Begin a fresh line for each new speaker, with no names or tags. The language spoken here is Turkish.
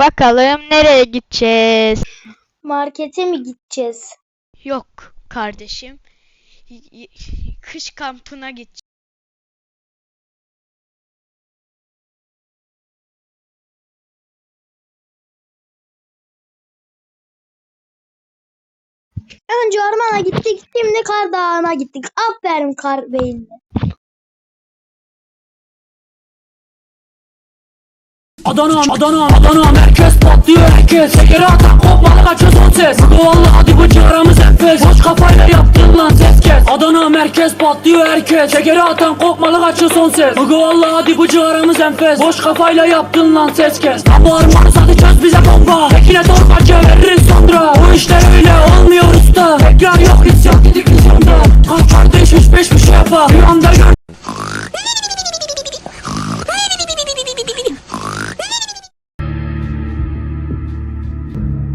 Bakalım nereye gideceğiz?
Markete mi gideceğiz?
Yok kardeşim. Kış kampına gideceğiz.
Önce ormana gittik, şimdi kar dağına gittik. Aferin kar beyinle.
Adana, Adana, Adana merkez patlıyor herkes. Şekeri atan kopmalı kaçıyor son ses. Bu valla hadi bu ciğaramız enfes. Boş kafayla yaptın lan ses kes. Adana merkez patlıyor herkes. Şekeri atan kopmalı kaçıyor son ses. Bu valla hadi bu ciğaramız enfes. Boş kafayla yaptın lan ses kes. Lan bu armanı hadi çöz bize bomba. Tekine torbacı Thank you.